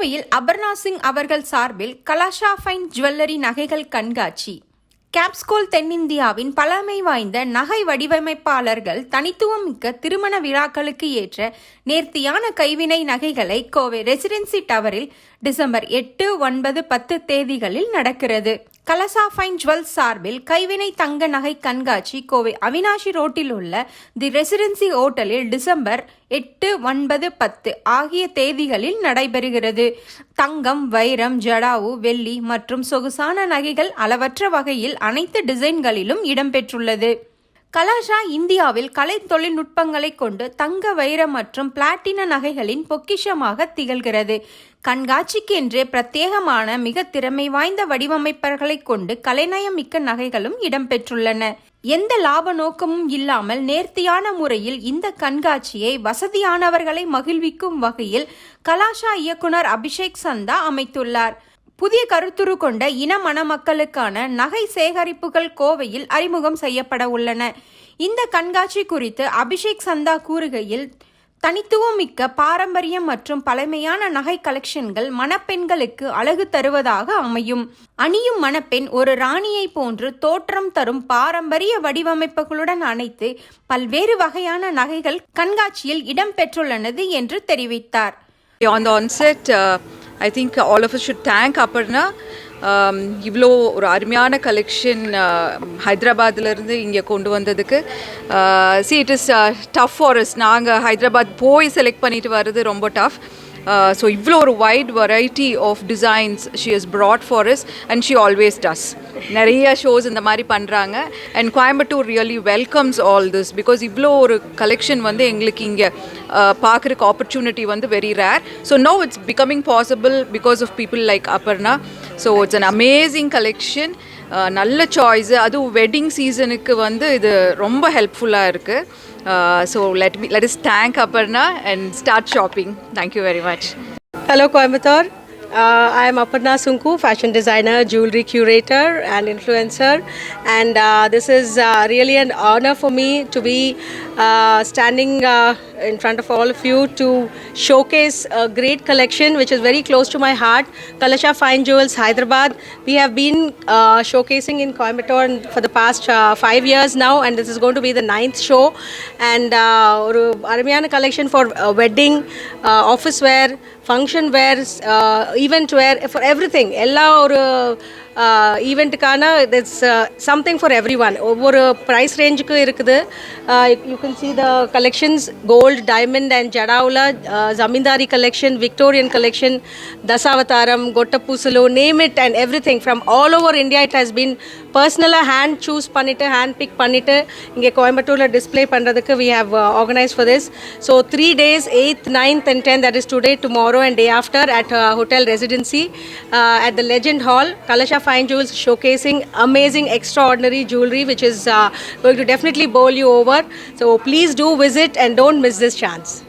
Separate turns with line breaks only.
அபர்ணா சிங் அவர்கள் சார்பில் கலாஷா fine jewellery நகைகள் கண்காட்சி. கேப்ஸ்கோல் தென்னிந்தியாவின் பழமை வாய்ந்த நகை வடிவமைப்பாளர்கள் தனித்துவம் மிக்க திருமண விழாக்களுக்கு ஏற்ற நேர்த்தியான கைவினை நகைகளை கோவை ரெசிடென்சி டவரில் டிசம்பர் எட்டு ஒன்பது பத்து தேதிகளில் நடக்கிறது. கலசா ஃபைன் ஜுவல்ஸ் சார்பில் கைவினை தங்க நகை கண்காட்சி கோவை அவினாஷி ரோட்டில் உள்ள தி ரெசிடென்சி ஹோட்டலில் டிசம்பர் எட்டு ஒன்பது பத்து ஆகிய தேதிகளில் நடைபெறுகிறது. தங்கம் வைரம் ஜடாவு வெள்ளி மற்றும் சொகுசான நகைகள் அளவற்ற வகையில் அனைத்து டிசைன்களிலும் இடம்பெற்றுள்ளது. கலாஷா இந்தியாவில் கலை தொழில்நுட்பங்களை கொண்டு தங்க வைர மற்றும் பிளாட்டின நகைகளின் பொக்கிஷமாக திகழ்கிறது. கண்காட்சிக்கென்றே பிரத்யேகமான மிக திறமை வாய்ந்த வடிவமைப்பர்களை கொண்டு கலைநயம் மிக்க நகைகளும் இடம்பெற்றுள்ளன. எந்த லாப நோக்கமும் இல்லாமல் நேர்த்தியான முறையில் இந்த கண்காட்சியை வசதியானவர்களை மகிழ்விக்கும் வகையில் கலாஷா இயக்குனர் அபிஷேக் சந்தா அமைத்துள்ளார். புதிய கருத்துரு கொண்ட இன மணமக்களுக்கான நகை சேகரிப்புகள் கோவையில் அறிமுகம் செய்யப்பட உள்ளன. இந்த கண்காட்சி குறித்து அபிஷேக் சந்தா கூறுகையில் தனித்துவமிக்க பாரம்பரியம் மற்றும் பழமையான நகை கலெக்ஷன்கள் மணப்பெண்களுக்கு அழகு தருவதாக அமையும். அணியும் மணப்பெண் ஒரு ராணியை போன்று தோற்றம் தரும் பாரம்பரிய வடிவமைப்புகளுடன் அணைத்து பல்வேறு வகையான நகைகள் கண்காட்சியில் இடம்பெற்றுள்ளனது என்று தெரிவித்தார்.
On the onset, uh, I think all of should thank thank um, இவ்வளோ ஒரு அருமையான கலெக்ஷன் uh, ஹைதராபாத்லேருந்து இங்கே கொண்டு வந்ததுக்கு. See it is tough for us நாங்கள் ஹைதராபாத் போய் செலக்ட் பண்ணிட்டு வர்றது ரொம்ப டஃப் ஸோ இவ்வளோ ஒரு wide variety of designs she is proud for is and she always does நிறைய ஷோஸ் இந்த மாதிரி பண்ணுறாங்க and Coimbatore really welcomes all this because இவ்வளோ ஒரு கலெக்ஷன் வந்து எங்களுக்கு இங்கே பார்க்குறக்கு ஆப்பர்ச்சுனிட்டி வந்து very rare so no it's becoming possible because of people like Aparna so it's an amazing collection நல்ல சாய்ஸு அதுவும் வெட்டிங் சீசனுக்கு வந்து இது ரொம்ப ஹெல்ப்ஃபுல்லாக இருக்குது so let me let is thank Aparna and start shopping thank you very much
hello Coimbatore I I am சுங்கு fashion designer designer, jewelry and influencer and this is really and uh, really me to be uh, standing uh, in front of all of you to showcase a great collection which is very close to my heart Kalasha Fine Jewels, Hyderabad. We have been uh, showcasing in Coimbatore for the past uh, five years now, and this is going to be the ninth show. And uh, ஒரு அருமையான collection for uh, wedding, uh, office wear, function wear, uh, event wear, for everything. எல்லா ஒரு ஈவெண்ட்டுக்கான it's something for everyone ஒவ்வொரு price ரேஞ்சுக்கு இருக்குது. You can see the collections gold diamond and ஜடாவில் Zamindari collection Victorian collection Dashavatharam கொட்டப்பூசலு name it and everything from all over India it has been பர்சனலாக hand choose பண்ணிவிட்டு hand pick பண்ணிவிட்டு இங்கே கோயம்புத்தூரில் display பண்ணுறதுக்கு we have organise for this so three days eighth ninth and tenth that is today tomorrow and day after at hotel residency the legend hall காலேஷம் Fine Jewels showcasing amazing, extraordinary jewelry, which is uh, going to definitely bowl you over. So please do visit and don't miss this chance.